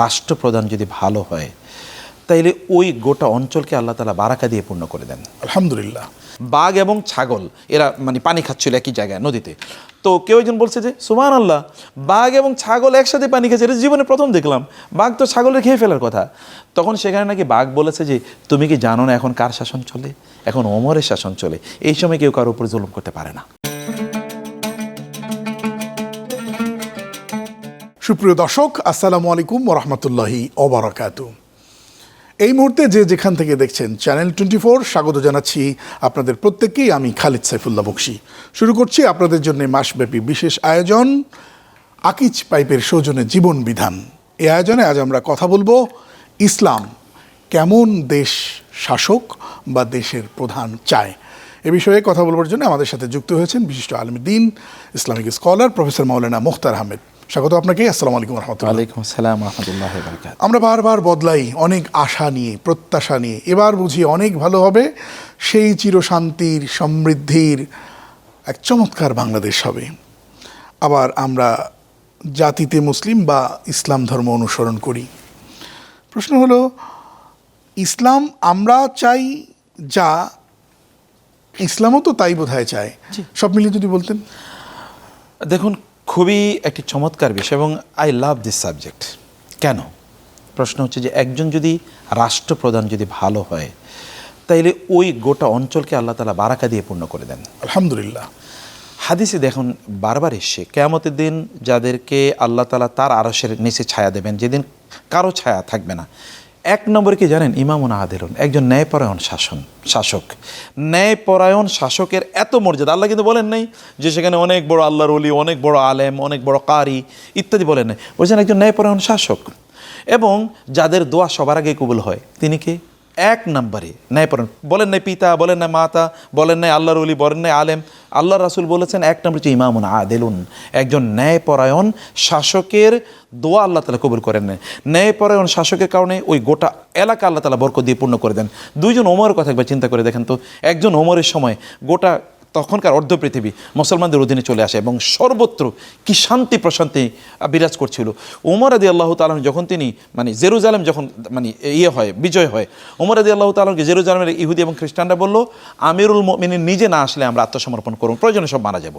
রাষ্ট্রপ্রধান যদি ভালো হয় তাইলে ওই গোটা অঞ্চলকে আল্লাহ তালা বারাকা দিয়ে পূর্ণ করে দেন। আলহামদুলিল্লাহ। বাঘ এবং ছাগল এরা মানে পানি খাচ্ছিল একই জায়গায় নদীতে। তো কেউ একজন বলছে যে সুমান আল্লাহ বাঘ এবং ছাগল একসাথে পানি খাচ্ছে এটা জীবনে প্রথম দেখলাম। বাঘ তো ছাগলের খেয়ে ফেলার কথা। তখন সেখানে নাকি বাঘ বলেছে যে তুমি কি জানো না এখন কার শাসন চলে? এখন অমরের শাসন চলে? এই সময় কেউ কারোর উপর জুলুম করতে পারে না। সুপ্রিয় দর্শক, আসসালামু আলাইকুম ওরহমতুল্লাহি অবরাকাত এই মুহূর্তে যে যেখান থেকে দেখছেন চ্যানেল টোয়েন্টি ফোর, স্বাগত জানাচ্ছি আপনাদের প্রত্যেককেই। আমি খালিদ সাইফুল্লাহ বক্সি। শুরু করছি আপনাদের জন্য মাসব্যাপী বিশেষ আয়োজন, আকিজ পাইপের সৌজনে জীবন বিধান। এই আয়োজনে আজ আমরা কথা বলব ইসলাম, কেমন দেশ শাসক বা দেশের প্রধান চায়? এ বিষয়ে কথা বলবার জন্য আমাদের সাথে যুক্ত হয়েছেন বিশিষ্ট Alam Din, Islamic scholar professor Maulana Mukhtar Ahmed. স্বাগত আপনাকে আসসালামু আলাইকুম রহমতুল্লাহ। ওয়ালাইকুম আসসালাম রহমতুল্লাহ আমরা বারবার বদলাই অনেক আশা নিয়ে প্রত্যাশা নিয়ে এবার বুঝি অনেক ভালো হবে সেই চিরশান্তির সমৃদ্ধির এক চমৎকার বাংলাদেশ হবে। আবার আমরা জাতিতে মুসলিম বা ইসলাম ধর্ম অনুসরণ করি। প্রশ্ন হলো ইসলাম আমরা চাই যা ইসলামও তো তাই বোধহয় চায়। সব মিলিয়ে যদি বলতেন। দেখুন খুবই একটি চমৎকার বিষয় এবং আই লাভ দিস সাবজেক্ট কেন? প্রশ্ন হচ্ছে যে একজন যদি রাষ্ট্রপ্রধান যদি ভালো হয় তাইলে ওই গোটা অঞ্চলকে আল্লাহ তালা বারাকা দিয়ে পূর্ণ করে দেন। আলহামদুলিল্লাহ। হাদিসে দেখুন বারবার এসছে কেয়ামতের দিন যাদেরকে আল্লাহ তালা তার আরসের নিচে ছায়া দেবেন যেদিন কারও ছায়া থাকবে না এক নম্বরে কি জানেন? ইমামুন আদেলন, একজন ন্যায়পরায়ণ শাসন, শাসক। ন্যায়পরায়ণ শাসকের এত মর্যাদা, আল্লাহ কিন্তু বলেন নাই যে সেখানে অনেক বড় আল্লাহর অলি অনেক বড় আলেম, অনেক বড় কারি, ইত্যাদি বলেন নাই। বলছেন একজন ন্যায়পরায়ণ শাসক। এবং যাদের দোয়া সবার আগে কবুল হয়, তিনি কে? এক নম্বরে ন্যায়পরায়ণ বলেন নাই পিতা, বলেন নাই মাতা, বলেন নাই আল্লাহর অলি বলেন নাই আলেম আল্লাহ রাসুল বলেছেন এক নম্বর হচ্ছে ইমামুন আদেলুন, একজন ন্যায়পরায়ণ শাসকের দোয়া আল্লাহ তালা কবুল করেন নেন ন্যায়পরায়ণ শাসকের কারণে ওই গোটা এলাকা আল্লাহ তালা বরকত দিয়ে পূর্ণ করে দেন। দুইজন ওমরের কথা একবার চিন্তা করে দেখেন তো, একজন ওমরের সময় গোটা তখনকার অর্ধ পৃথিবী মুসলমানদের অধীনে চলে আসে এবং সর্বত্র কি শান্তি প্রশান্তি বিরাজ করছিল। ওমর আদি আল্লাহ তালন যখন তিনি মানে জেরুজালেম যখন মানে ইয়ে হয়, বিজয় হয় ওমর আদি আল্লাহ তালনকে জেরুজালেমের ইহুদি এবং খ্রিস্টানরা বলল, আমিরুল মিনি নিজে না আসলে আমরা আত্মসমর্পণ করুন, প্রয়োজনে সব মারা যাব।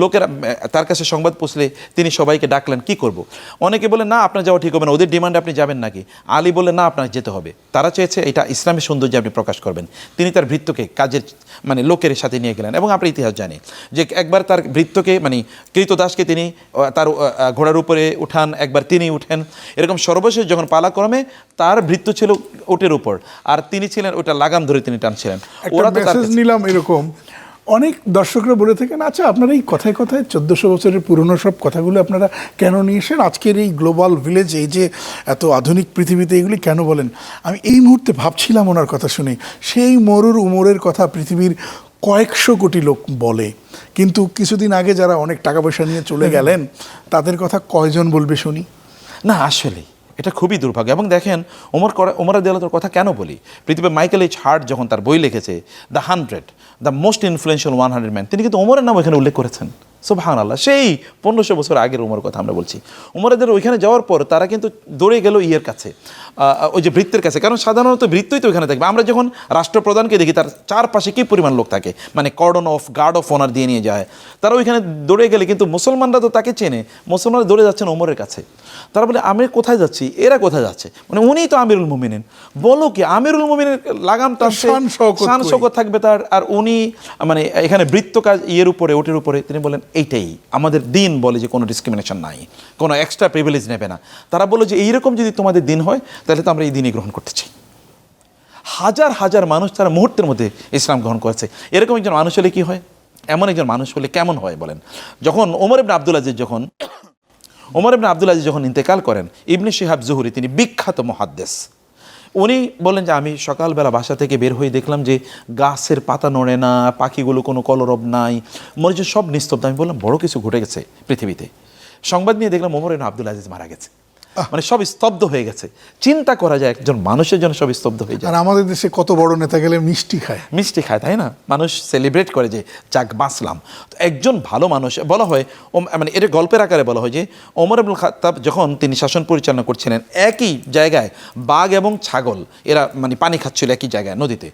লোকেরা তার কাছে সংবাদ পৌঁছলে তিনি সবাইকে ডাকলেন, কি করব? অনেকে বলে না, আপনার যাওয়া ঠিক হবে না, ওদের ডিমান্ডে আপনি যাবেন নাকি? আলী বলে না, আপনার যেতে হবে। তারা চেয়েছে, এটা ইসলামের সৌন্দর্য আপনি প্রকাশ করবেন। তিনি তার ভৃত্যকে কাজের মানে লোকের সাথে নিয়ে গেলেন এবং আমরা ইতিহাস জানি। যে একবার তার ভৃত্যকে মানে কৃতদাসকে তিনি তার ঘোড়ার উপরে উঠান একবার তিনি উঠেন। এরকম সর্বশেষ যখন পালাক্রমে তার ভৃত্য ছিল ওটের উপর আর তিনি ছিলেন ওটা লাগাম ধরে তিনি টানছিলেন। ওরা তো নিলাম এরকম। অনেক দর্শকরা বলে থাকেন আচ্ছা আপনারা এই কথায় কথায় চোদ্দোশো বছরের পুরনো সব কথাগুলো আপনারা কেন নিয়ে এসেন আজকের এই গ্লোবাল ভিলেজ এই যে এত আধুনিক পৃথিবীতে এগুলি কেন বলেন? আমি এই মুহূর্তে ভাবছিলাম ওনার কথা শুনে সেই মরুর উমরের কথা পৃথিবীর কয়েকশো কোটি লোক বলে। কিন্তু কিছুদিন আগে যারা অনেক টাকা পয়সা নিয়ে চলে গেলেন তাদের কথা কয়জন বলবে শুনি? না আসলে এটা খুবই দুর্ভাগ্য। এবং দেখেন ওমর করা ওমর আদালতের কথা কেন বলি? পৃথিবীর মাইকেল এইচ হার্ট যখন তার বই লিখেছে the hundred the most influential one hundred man তিনি কিন্তু ওমরের নাম এখানে উল্লেখ করেছেন। সোভান আল্লাহ সেই পনেরোশো বছর আগের ওমর কথা আমরা বলছি। ওমরাদের ওইখানে যাওয়ার পর তারা কিন্তু দৌড়ে গেল ইয়ের কাছে। ওই যে বৃত্তের কাছে। কারণ সাধারণত বৃত্তই তো ওইখানে থাকবে। আমরা যখন রাষ্ট্রপ্রধানকে দেখি তার চারপাশে কী পরিমাণ লোক থাকে? মানে cordon of guard of honour দিয়ে নিয়ে যায়। তারা ওইখানে দৌড়ে গেলে কিন্তু মুসলমানরা তো তাকে চেনে। মুসলমানরা দৌড়ে যাচ্ছেন ওমরের কাছে। তারা বলে আমি কোথায় যাচ্ছি? এরা কোথায় যাচ্ছে? মানে উনিই তো আমিরুল মুমিনিন। বলো কি আমিরুল মুমিনের লাগাম টানছে শান? শওকত থাকবে তার। আর উনি মানে এখানে বৃত্ত কাজ ইয়ের উপরে ওটের উপরে তিনি বলেন এইটাই। আমাদের দিন বলে যে কোনো ডিসক্রিমিনেশন নাই। কোনো এক্সট্রা প্রিভিলেজ নেবে না। তারা বলে যে এইরকম যদি তোমাদের দিন হয় তাহলে তো আমরা এই দিনই গ্রহণ করতে চাই। হাজার হাজার মানুষ তারা মুহূর্তের মধ্যে ইসলাম গ্রহণ করেছে। এরকম একজন মানুষ হলে কি হয়? এমন একজন মানুষ হলে কেমন হয় বলেন? যখন ওমর ইবনে আব্দুল আজিজ যখন, ওমর ইবনে আব্দুল আজিজ যখন ইন্তেকাল করেন, ইবনে শিহাব জুহুরি তিনি বিখ্যাত মহাদ্দেশ উনি বলেন যে, আমি সকালবেলা বাসা থেকে বের হয়ে দেখলাম যে গাছের পাতা নড়ে না, পাখিগুলো কোনো কলরব নাই, মনে হচ্ছে সব নিস্তব্ধ। আমি বললাম, বড় কিছু ঘটে গেছে পৃথিবীতে। সংবাদ নিয়ে দেখলাম ওমর ইবনে আব্দুল আজিজ মারা গেছে। মানে সব স্তব্ধ হয়ে গেছে। চিন্তা করা যায় একজন মানুষের জন্য সব স্তব্ধ হয়ে যায়। আর আমাদের দেশে কত বড় নেতা গেলে মিষ্টি খায়? মিষ্টি খায় তাই না? মানুষ সেলিব্রেট করে যে যাক বাঁচলাম। তো একজন ভালো মানুষ বলা হয় মানে এটা গল্পের আকারে বলা হয় যে ওমর আবুল খাত্তাব যখন তিনি শাসন পরিচালনা করছিলেন একই জায়গায় বাঘ এবং ছাগল এরা মানে পানি খাচ্ছিল একই জায়গায় নদীতে।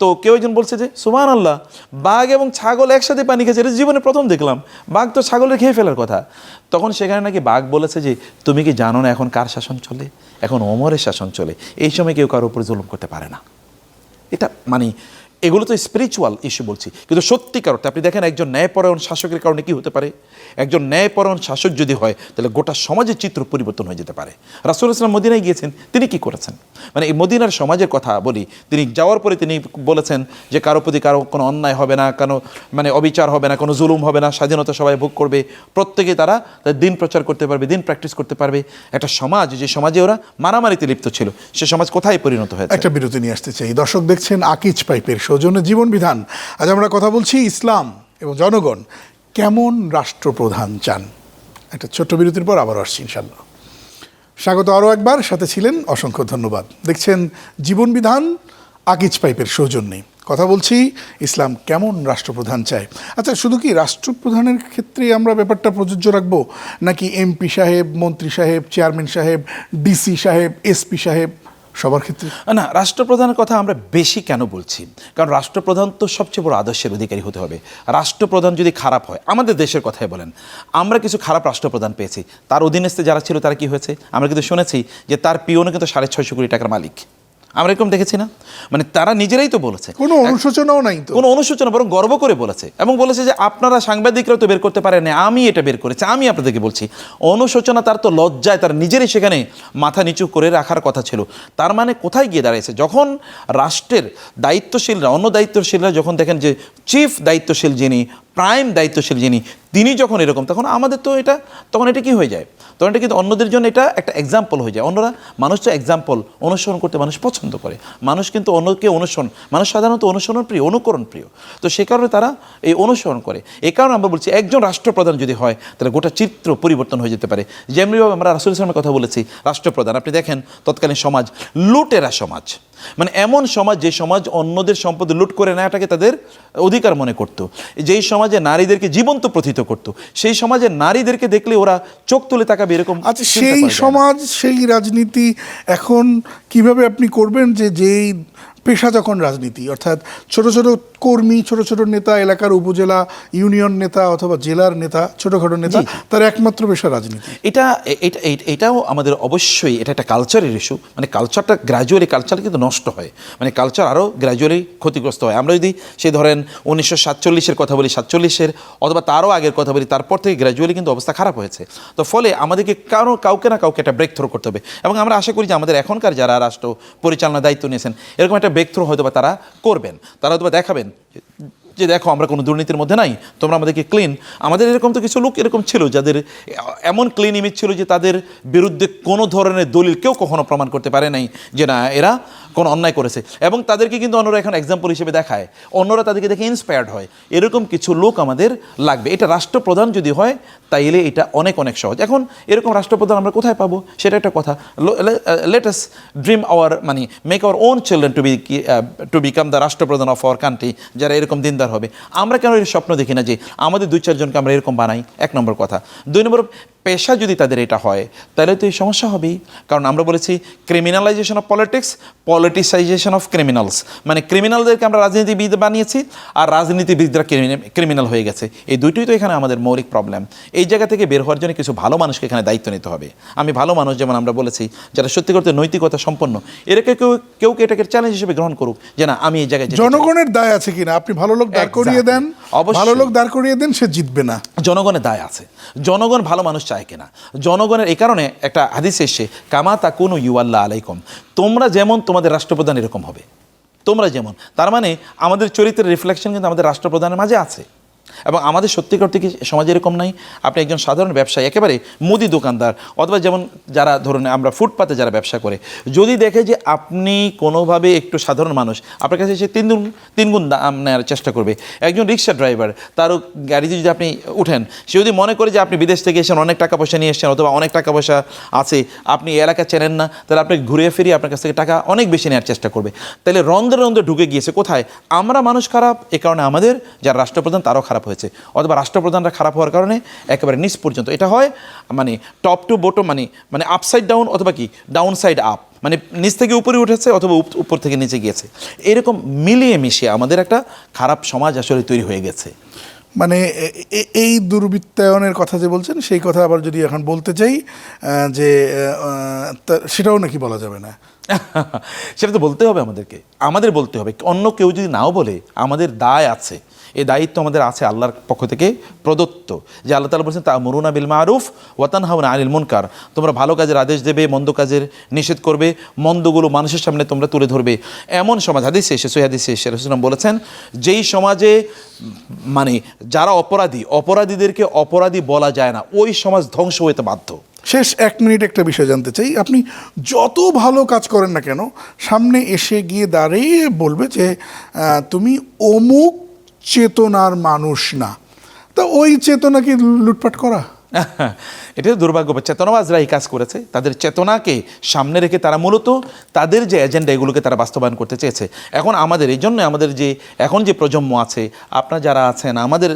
তো কেউ একজন বলছে যে সুমান আল্লাহ বাঘ এবং ছাগল একসাথে পানি খেয়েছে, এটা জীবনে প্রথম দেখলাম। বাঘ তো ছাগলের খেয়ে ফেলার কথা। তখন সেখানে নাকি বাঘ বলেছে যে, তুমি কি জানো না এখন কার শাসন চলে? এখন অমরের শাসন চলে। এই সময় কেউ কারোর উপর জুলুম করতে পারে না। এটা মানে এগুলো তো স্পিরিচুয়াল ইস্যু বলছি। কিন্তু সত্যিকার অর্থে আপনি দেখেন একজন ন্যায়পরায়ণ শাসকের কারণে কি হতে পারে? একজন ন্যায়পরায়ণ শাসক যদি হয়, তাহলে গোটা সমাজের চিত্র পরিবর্তন হয়ে যেতে পারে। রাসুল ইসলাম মদিনায় গিয়েছেন, তিনি কি করেছেন? মানে এই মদিনার সমাজের কথা বলি, তিনি যাওয়ার পরে তিনি বলেছেন যে কারও প্রতি কারও কোনো অন্যায় হবে না, কোনো মানে অবিচার হবে না, কোনো জুলুম হবে না, স্বাধীনতা সবাই ভোগ করবে। প্রত্যেকে তারা তাদের দিন প্রচার করতে পারবে, দিন প্র্যাকটিস করতে পারবে। একটা সমাজ, যে সমাজে ওরা মারামারিতে লিপ্ত ছিল, সে সমাজ কোথায় পরিণত হয়েছে? একটা বিরতি নিয়ে আসতে চাই। দর্শক দেখছেন আকিজ পাইপের সৌজন্য জীবন বিধান আজ আমরা কথা বলছি ইসলাম এবং জনগণ কেমন রাষ্ট্রপ্রধান চান? একটা ছোট্ট বিরতির পর আবার আসছি ইনশাল্লাহ স্বাগত আরও একবার, সাথে ছিলেন অসংখ্য ধন্যবাদ। দেখছেন জীবন বিধান আকিজ পাইপের সৌজন্যে। কথা বলছি ইসলাম কেমন রাষ্ট্রপ্রধান চায়? আচ্ছা শুধু কি রাষ্ট্রপ্রধানের ক্ষেত্রে আমরা ব্যাপারটা প্রযোজ্য রাখব? নাকি এমপি সাহেব, মন্ত্রী সাহেব, চেয়ারম্যান সাহেব, ডিসি সাহেব, এসপি সাহেব? সবার ক্ষেত্রে? না, রাষ্ট্রপ্রধানের কথা আমরা বেশি কেন বলছি? কারণ রাষ্ট্রপ্রধান তো সবচেয়ে বড় আদর্শের অধিকারী হতে হবে। রাষ্ট্রপ্রধান যদি খারাপ হয়, আমাদের দেশের কথাই বলেন। আমরা কিছু খারাপ রাষ্ট্রপ্রধান পেয়েছি। তার অধীনস্থে যারা ছিল, তারা কি হয়েছে? আমরা কিন্তু শুনেছি যে তার পিওনে কিন্তু সাড়ে ছয়শো কোটি টাকার মালিক। আমরা এরকম দেখেছি না? মানে তারা নিজেরাই তো বলেছে। কোনো অনুশোচনাও নাই তো। কোনো অনুশোচনা বরং গর্ব করে বলেছে এবং বলেছে যে আপনারা সাংবাদিকরা তো বের করতে পারেন না আমি এটা বের করেছি আমি আপনাদেরকে বলছি অনুশোচনা তার তো লজ্জায় তার নিজেরই সেখানে মাথা নিচু করে রাখার কথা ছিল। তার মানে কোথায় গিয়ে দাঁড়িয়েছে যখন রাষ্ট্রের দায়িত্বশীলরা অন্য দায়িত্বশীলরা যখন দেখেন যে চিফ দায়িত্বশীল যিনি প্রাইম দায়িত্বশীল যিনি, তিনি যখন এরকম, তখন আমাদের তো এটা, তখন এটা কি হয়ে যায়? তখন এটা কিন্তু অন্যদের জন্য এটা একটা এক্সাম্পল হয়ে যায়। অন্যরা মানুষ তো এক্সাম্পল অনুসরণ করতে মানুষ পছন্দ করে। মানুষ কিন্তু অন্যকে অনুসরণ, মানুষ সাধারণত অনুসরণ প্রিয়, অনুকরণ প্রিয়। তো সে কারণে তারা এই অনুসরণ করে। এই কারণে আমরা বলছি, একজন রাষ্ট্রপ্রধান যদি হয়, তাহলে গোটা চিত্র পরিবর্তন হয়ে যেতে পারে। যেমনিভাবে আমরা রাসুল ইসলামের কথা বলেছি, রাষ্ট্রপ্রধান। আপনি দেখেন, তৎকালীন সমাজ, লুটেরা সমাজ। মানে এমন সমাজ, যে সমাজ অন্যদের সম্পদ লুট করে নেওয়াটাকে তাদের অধিকার মনে করতো। যেই সমাজে নারীদেরকে জীবন্ত প্রথিত করত সেই সমাজে নারীদেরকে দেখলে ওরা চোখ তুলে তাকাবে এরকম আচ্ছা সেই। সমাজ সেই রাজনীতি এখন কীভাবে আপনি করবেন যে যেই পেশা যখন রাজনীতি অর্থাৎ ছোট ছোট কর্মী ছোট ছোট নেতা এলাকার উপজেলা ইউনিয়ন নেতা অথবা জেলার নেতা ছোটখাটো নেতা তার একমাত্র পেশা রাজনীতি। এটা এটাও আমাদের অবশ্যই এটা একটা কালচারের ইস্যু মানে কালচারটা গ্র্যাজুয়ালি কালচার কিন্তু নষ্ট হয়। মানে কালচার আরও গ্র্যাজুয়ালি ক্ষতিগ্রস্ত হয়। আমরা যদি সে ধরেন উনিশশো সাতচল্লিশের কথা বলি সাতচল্লিশের অথবা তারও আগের কথা বলি তারপর থেকে গ্র্যাজুয়ালি কিন্তু অবস্থা খারাপ হয়েছে। তো ফলে আমাদেরকে কারও কাউকে না কাউকে একটা ব্রেক থ্রো করতে হবে। এবং আমরা আশা করি যে আমাদের এখনকার যারা রাষ্ট্র পরিচালনার দায়িত্ব নিয়েছেন এরকম একটা ব্রেক থ্রো হয়তো বা তারা করবেন। তারা হয়তো বা দেখাবেন যে দেখো, আমরা কোনো দুর্নীতির মধ্যে নাই, তোমরা আমাদেরকে ক্লিন আমাদের এরকম তো কিছু লোক এরকম ছিল যাদের এমন ক্লিন ইমেজ ছিল যে তাদের বিরুদ্ধে কোনো ধরনের দলিল কেউ কখনো প্রমাণ করতে পারে নাই যে না, এরা কোনো অন্যায় করেছে। এবং তাদেরকে কিন্তু অন্যরা এখন এক্সাম্পল হিসেবে দেখায়। অন্যরা তাদেরকে দেখে ইন্সপায়ার্ড হয়। এরকম কিছু লোক আমাদের লাগবে। এটা রাষ্ট্রপ্রধান যদি হয় তাইলে এটা অনেক অনেক সহজ। এখন এরকম রাষ্ট্রপ্রধান আমরা কোথায় পাবো? সেটা একটা কথা। লেটেস্ট ড্রিম আওয়ার মানে make our own children to be to become the রাষ্ট্রপ্রধান অফ আওয়ার কান্ট্রি যারা এরকম দিনদার হবে। আমরা কেন এর স্বপ্ন দেখি না যে আমাদের দুই, চারজনকে আমরা এরকম বানাই? এক নম্বর কথা। দুই নম্বর, পেশা যদি তাদের এটা হয়, তাহলে তো এই সমস্যা হবেই। কারণ আমরা বলেছি criminalisation of politics politicisation of criminals মানে ক্রিমিনালদেরকে আমরা রাজনীতিবিদ বানিয়েছি, আর রাজনীতিবিদরা ক্রিমিনাল হয়ে গেছে। এই দুইটোই তো এখানে আমাদের মৌলিক প্রবলেম এই জায়গা থেকে বের হওয়ার জন্য কিছু ভালো মানুষকে এখানে দায়িত্ব নিতে হবে। আমি ভালো মানুষ যেমন আমরা বলেছি যারা সত্যি করতে নৈতিকতা সম্পন্ন এটাকে কেউ কেউ কে এটাকে চ্যালেঞ্জ হিসেবে গ্রহণ করুক যে না আমি এই জায়গায় জনগণের দায় আছে কিনা? আপনি ভালো লোক দাঁড় করিয়ে দেন. অবশ্যই। ভালো লোক দাঁড় করিয়ে দেন সে জিতবে না। জনগণের দায় আছে। জনগণ ভালো মানুষ চায় কিনা? জনগণের এই কারণে একটা হাদিস এসে কামা তা কোনো ইউ আল্লাহ আলাইকুম। তোমরা যেমন তোমাদের রাষ্ট্রপ্রধান এরকম হবে। তোমরা যেমন। তার মানে আমাদের চরিত্রের রিফ্লেকশন কিন্তু আমাদের রাষ্ট্রপ্রধানের মাঝে আছে। এবং আমাদের সত্যিকার থেকে সমাজ এরকম নাই? আপনি একজন সাধারণ ব্যবসায়ী, একেবারে মুদি দোকানদার, অথবা যেমন যারা ধরুন আমরা ফুটপাতে যারা ব্যবসা করে, যদি দেখে যে আপনি কোনোভাবে একটু সাধারণ মানুষ, আপনার কাছে সে তিনগুণ তিনগুণ দাম নেওয়ার চেষ্টা করবে। একজন রিক্সা ড্রাইভার তারও গাড়িতে যদি আপনি উঠেন, সে যদি মনে করে যে আপনি বিদেশ থেকে এসেছেন, অনেক টাকা পয়সা নিয়ে এসেছেন, অথবা অনেক টাকা পয়সা আছে, আপনি এলাকা চেনেন না, তাহলে আপনি ঘুরিয়ে ফিরিয়ে আপনার কাছ থেকে টাকা অনেক বেশি নেওয়ার চেষ্টা করবে। তাহলে রন্ধ্রে রন্ধ্রে ঢুকে গিয়েছে, কোথায়? আমরা মানুষ খারাপ, এ কারণে আমাদের যারা রাষ্ট্রপ্রধান, তারও খারাপ। হয়েছে অথবা রাষ্ট্রপ্রধানরা খারাপ হওয়ার কারণে একেবারে নিচ পর্যন্ত। এটা হয় মানে টপ টু বটো মানে মানে আপসাইড ডাউন অথবা কি ডাউন সাইড আপ মানে নিচ থেকে উপরে উঠেছে অথবা উপর থেকে নিচে গিয়েছে। এরকম মিলিয়ে মিশিয়ে আমাদের একটা খারাপ সমাজ আসলে তৈরি হয়ে গেছে। মানে এই দুর্বৃত্তায়নের কথা যে বলছেন সেই কথা আবার যদি এখন বলতে চাই যে সেটাও নাকি বলা যাবে না। সেটা তো বলতে হবে আমাদেরকে। আমাদের বলতে হবে। অন্য কেউ যদি নাও বলে আমাদের দায় আছে। এই দায়িত্ব আমাদের আছে আল্লাহর পক্ষ থেকে প্রদত্ত। যে আল্লাহ তালা বলছেন তা মরুনা বিল মারুফ ওয়াতান হাউনা আনিল মুনকার। তোমরা ভালো কাজের আদেশ দেবে, মন্দ কাজের নিষেধ করবে, মন্দগুলো মানুষের সামনে তোমরা তুলে ধরবে। এমন সমাজ, হাদিসে এসে সই হাদিসে এসে রসুলাম বলেছেন, যেই সমাজে মানে যারা অপরাধী, অপরাধীদেরকে অপরাধী বলা যায় না, ওই সমাজ ধ্বংস হইতে বাধ্য। শেষ এক মিনিট একটা বিষয় জানতে চাই। আপনি যত ভালো কাজ করেন না কেন, সামনে এসে গিয়ে দাঁড়িয়ে বলবে যে তুমি অমুক চেতনার মানুষ না। তা ওই চেতনা কি লুটপাট করা? এটা দুর্ভাগ্য চেতনাবাজরা এই কাজ করেছে। তাদের চেতনাকে সামনে রেখে তারা মূলত তাদের যে এজেন্ডা এগুলোকে তারা বাস্তবায়ন করতে চেয়েছে। এখন আমাদের, এই জন্য আমাদের যে, এখন যে প্রজন্ম আছে, আপনারা যারা আছেন, আমাদের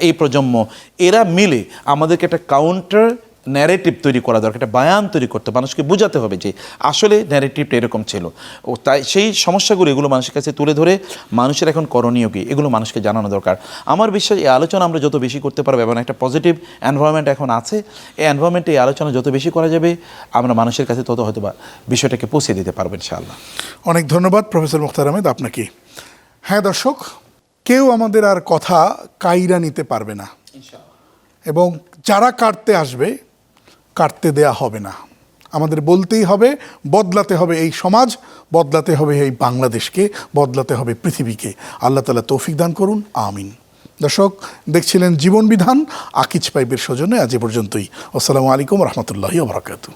এই প্রজন্ম, এরা মিলে আমাদেরকে একটা কাউন্টার ন্যারেটিভ তৈরি করা দরকার একটা বায়ান তৈরি করতে মানুষকে বোঝাতে হবে যে আসলে ন্যারেটিভটা এরকম ছিল। ও তাই সেই সমস্যাগুলো এগুলো মানুষের কাছে তুলে ধরে মানুষের এখন করণীয় কি এগুলো মানুষকে জানানো দরকার। আমার বিশ্বাস এই আলোচনা আমরা যত বেশি করতে পারব এবং একটা পজিটিভ এনভায়রনমেন্ট এখন আছে এই এনভায়রনমেন্টে এই আলোচনা যত বেশি করা যাবে আমরা মানুষের কাছে তত হয়তো বা বিষয়টাকে পৌঁছে দিতে পারব ইনশাআল্লাহ। অনেক ধন্যবাদ প্রফেসর মুখতার আহমেদ আপনাকে। হ্যাঁ দর্শক কেউ আমাদের আর কথা কাইরা নিতে পারবে না। এবং যারা কাটতে আসবে কাটতে দেয়া হবে না। আমাদের বলতেই হবে, বদলাতে হবে এই সমাজ, বদলাতে হবে এই বাংলাদেশকে, বদলাতে হবে পৃথিবীকে। আল্লাহ তালা তৌফিক দান করুন, আমিন। দর্শক, দেখছিলেন জীবনবিধান আকিজ পাইপের সৌজন্যে আজ এ পর্যন্তই। আসসালামু আলাইকুম রহমতুল্লাহি ওবরাকাতু